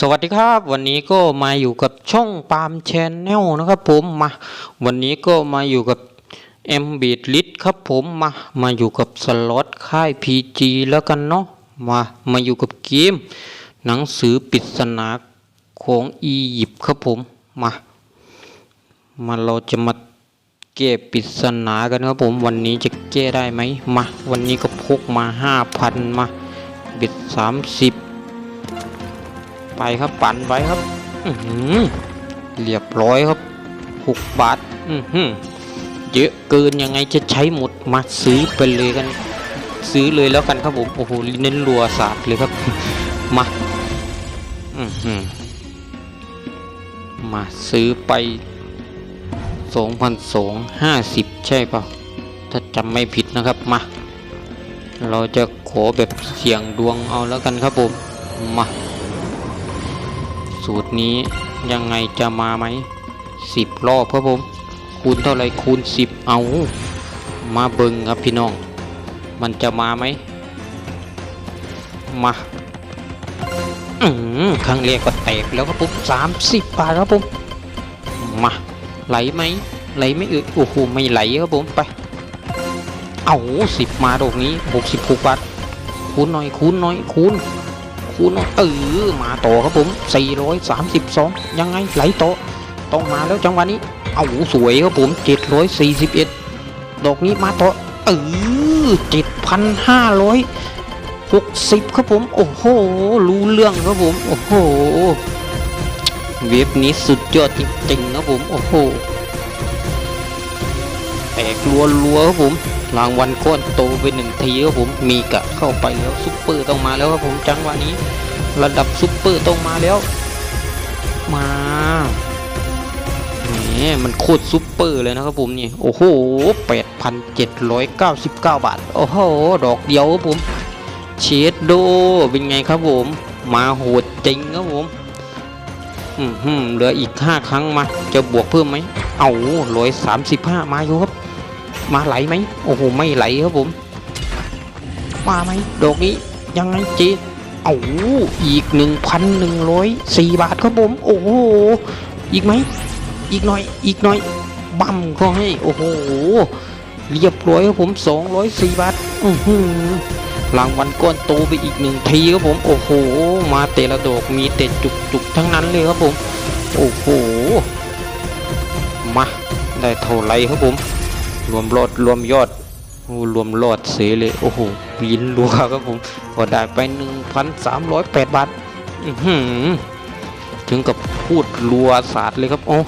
สวัสดีครับ วันนี้ก็มาอยู่กับช่องปามแชนแนลนะครับผมมาวันนี้ก็มาอยู่กับ m b e a t l i t ครับผมมามาอยู่กับสล็อตค่าย PG แล้วกันเนาะมามาอยู่กับเกม หนังสือปริศนาของอียิปต์ครับผมมามาเราจะมาแก้ปริศนากันครับผมวันนี้จะแก้ได้ไหมมาวันนี้ก็พกมาห้าพันมาบ็ดสามสิบ ไปครับปั่นไปครับอือหือเรียบร้อยครับหกบาทอือหือเยอะเกินยังไงจะใช้หมดมาซื้อไปเลยกัน ซื้อเลยแล้วกันครับผมโอ้โหเน้นรัวศาสตร์เลยครับมาอือหือมาซื้อไปสองพันสองห้าสิบใช่เปล่าถ้าจำไม่ผิดนะครับมา เราจะขอแบบเสี่ยงดวงเอาแล้วกันครับผมมา สูตรนี้ยังไงจะมาไหมสิบรอบครับผม คูณเท่าไรคูณสิบเอา มาเบิงครับพี่น้อง มันจะมาไหมมาอืมครั้งแรกก็แตกแล้วครับผมสามสิบบาทครับผมมาไหลไหมไหลไม่เอ่ยโอ้โหไม่ไหลครับผมไป เอาสิบมาดอกนี้หกสิบหกบาทคูณหน่อยคูณหน่อยคูณ คูณหน่อยเออมาต่อครับผม 432 ยังไงไหลต่อต้องมาแล้วจังหวะนี้ เอาสวยครับผม 741 ดอกนี้มาต่อเออ7,560 ครับผม โอ้โห รู้เรื่องครับผม โอ้โห เว็บนี้สุดยอดจริงๆครับผม โอ้โหแตกรัวรัวๆครับผม รางวัลก้อนโตไปหนึ่งทีครับผมมีกะเข้าไปแล้วซุปเปอร์ต้องมาแล้วครับผมจังหวะนี้ ระดับซุปเปอร์ต้องมาแล้ว มาแหมมันโคตรซุปเปอร์เลยนะครับผมนี่โอ้โห8,799 บาท โอ้โห ดอกเดียวครับผมเชดโดเป็นไงครับผม มาโหดจริงครับผมอืมฮึมเหลืออีก 5 ครั้งมา จะบวกเพิ่มไหม เอาร้อยสามสิบห้ามาอยู่ครับ มาไหลไหมโอ้โหไม่ไหลครับผม มาไหมดอกนี้ยังไงเจเอาอีก 1,104 บาทครับผม โอ้โห อีกไหม อีกหน่อย อีกหน่อย บั่มเขาให้ โอ้โห เรียบร้อยครับผม 204 บาท อือหือรางวัลก้อนโตไปอีกหนึ่งทีครับผม โอ้โห มาแต่ละดอกมีแต่จุกๆ ทั้งนั้นเลยครับผม โอ้โห มา ได้เท่าไรครับผม รวมรอดรวมยอดโอ้รวมรอดเสียเลยโอ้โหยินรัวครับผมก็ได้ไป 1,308 บาทถึงกับพูดรัวศาสตร์เลยครับโอ้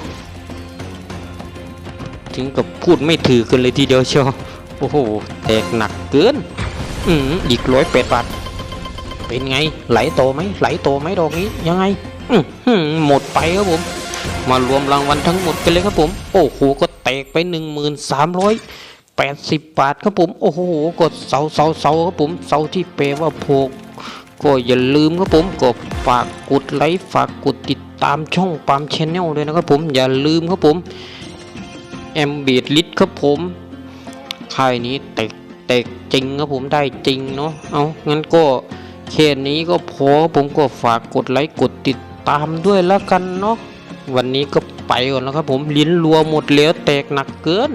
ถึงกับพูดไม่ถือกันเลยทีเดียวเชียวโอ้โหแตกหนักเกินอืมอีกร้อยแปดบาทเป็นไงไหลโตไหมไหลโตไหมดอกนี้ยังไงอือหือหมดไปครับผม มารวมรางวัลทั้งหมดกันเลยครับผม โอ้โหก็ แตกไป 1,380 บาทครับผม โอ้โห กดเสาเสาเสาครับผม เสาที่แปลว่าโพกก็อย่าลืมครับผมก็ฝากกดไลค์ฝากกดติดตามช่องปามชแนลด้วยนะครับผมอย่าลืมครับผมแอมบีดลิทครับผมค่ายนี้เตกเตกจริงครับผมได้จริงเนาะเอางั้นก็แค่นี้ก็พอผมก็ฝากกดไลค์กดติดตามด้วยแล้วกันเนาะ วันนี้ก็ไปก่อนแล้วครับผมลิ้นรัวหมดแล้วแตกหนักเกิน